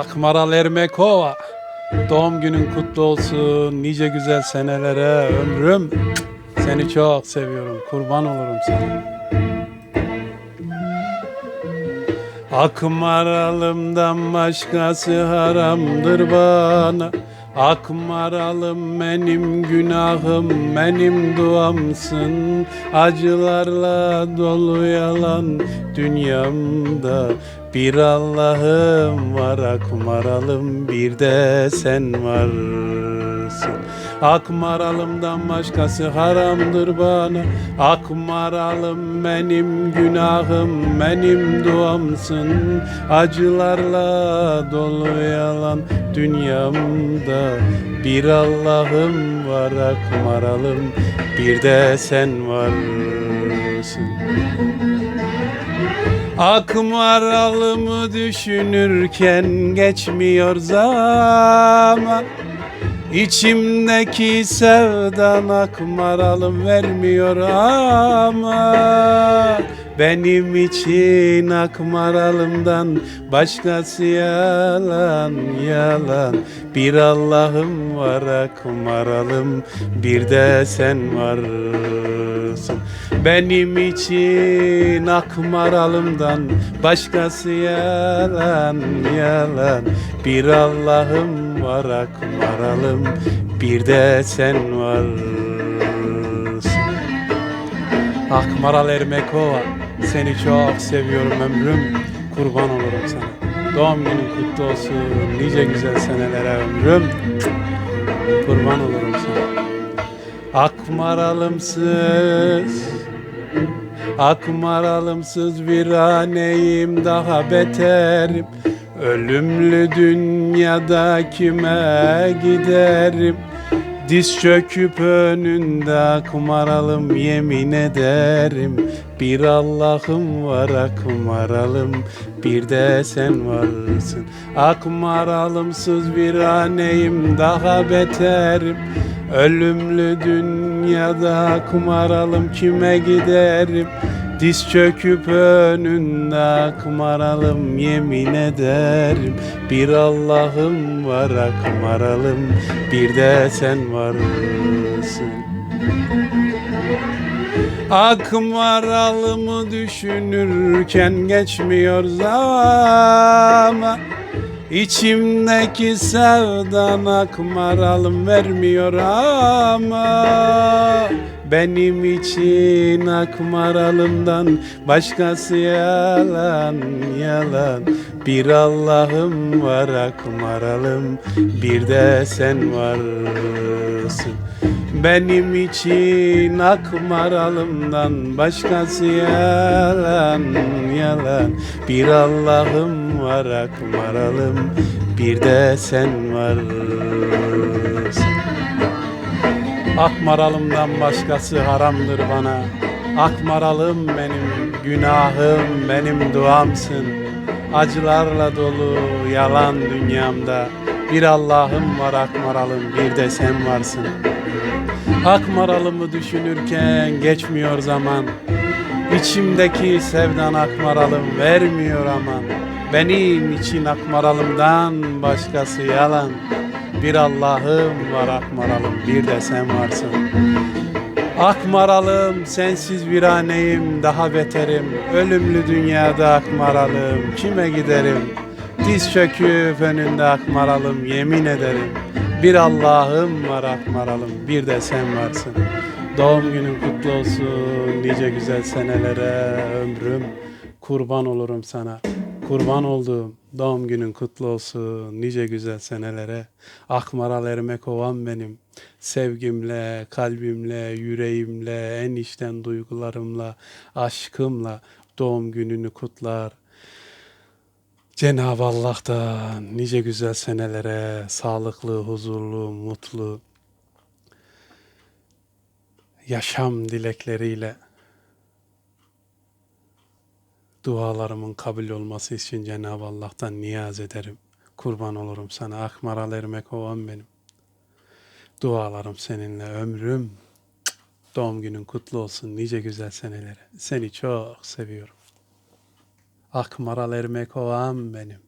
Akmaral Ermekova. Doğum günün kutlu olsun. Nice güzel senelere ömrüm. Seni çok seviyorum. Kurban olurum sana. Akmaralımdan başkası haramdır bana. Akmaralım benim günahım, benim duamsın. Acılarla dolu yalan dünyamda. Bir Allah'ım var akmaralım, bir de sen varsın. Akmaralımdan başkası haramdır bana. Akmaralım benim günahım benim duamsın. Acılarla dolu yalan dünyamda. Bir Allah'ım var akmaralım bir de sen varsın. Akmaralımı düşünürken geçmiyor zaman İçimdeki sevdan akmaralım vermiyor ama Benim için akmaralımdan başkası yalan yalan. Bir Allah'ım var akmaralım bir de sen varsın Benim için akmaralımdan başkası yalan yalan. Bir Allah'ım var akmaralım bir de sen varsın. Akmaral Ermekova seni çok seviyorum ömrüm kurban olurum sana. Doğum günün kutlu olsun nice güzel senelere ömrüm kurban olurum sana Akmaralımsız Akmaralımsız bir aneyim daha beterim. Ölümlü dünyada kime giderim? Diz çöküp önünde akmaralım yemin ederim. Bir Allah'ım var akmaralım bir de sen varsın. Akmaralımsız bir aneyim daha beterim Ölümlü dünyada akmaralım kime giderim? Diz çöküp önünde akmaralım yemin ederim. Bir Allah'ım var akmaralım bir de sen varsın. Akmaralımı düşünürken geçmiyor zaman İçimdeki sevdan akmaralım vermiyor ama Benim için akmaralımdan başkası yalan yalan. Bir Allah'ım var akmaralım bir de sen varsın benim için akmaralımdan başkası yalan yalan. Bir Allah'ım var akmaralım bir de sen varsın. Akmaralımdan başkası haramdır bana. Akmaralım benim günahım benim duamsın. Acılarla dolu yalan dünyamda. Bir Allah'ım var akmaralım bir de sen varsın Akmaralımı düşünürken geçmiyor zaman. İçimdeki sevdan akmaralım vermiyor aman. Benim için akmaralımdan başkası yalan. Bir Allah'ım var akmaralım bir de sen varsın. Akmaralım sensiz bir aneyim daha beterim. Ölümlü dünyada akmaralım kime giderim? Diz çöküp önünde akmaralım yemin ederim Bir Allah'ım var akmaralım. Bir de sen varsın. Doğum günün kutlu olsun nice güzel senelere. Ömrüm Kurban olurum sana. Kurban olduğum doğum günün kutlu olsun nice güzel senelere. Akmaral Ermekovan benim. Sevgimle, kalbimle, yüreğimle, en içten duygularımla, aşkımla doğum gününü kutlar. Cenab-ı Allah'tan nice güzel senelere sağlıklı, huzurlu, mutlu yaşam dilekleriyle dualarımın kabul olması için Cenab-ı Allah'tan niyaz ederim. Kurban olurum sana. Akmaral Ermekovan benim. Dualarım seninle ömrüm. Doğum günün kutlu olsun nice güzel senelere. Seni çok seviyorum. Akmaral Ermekovan benim.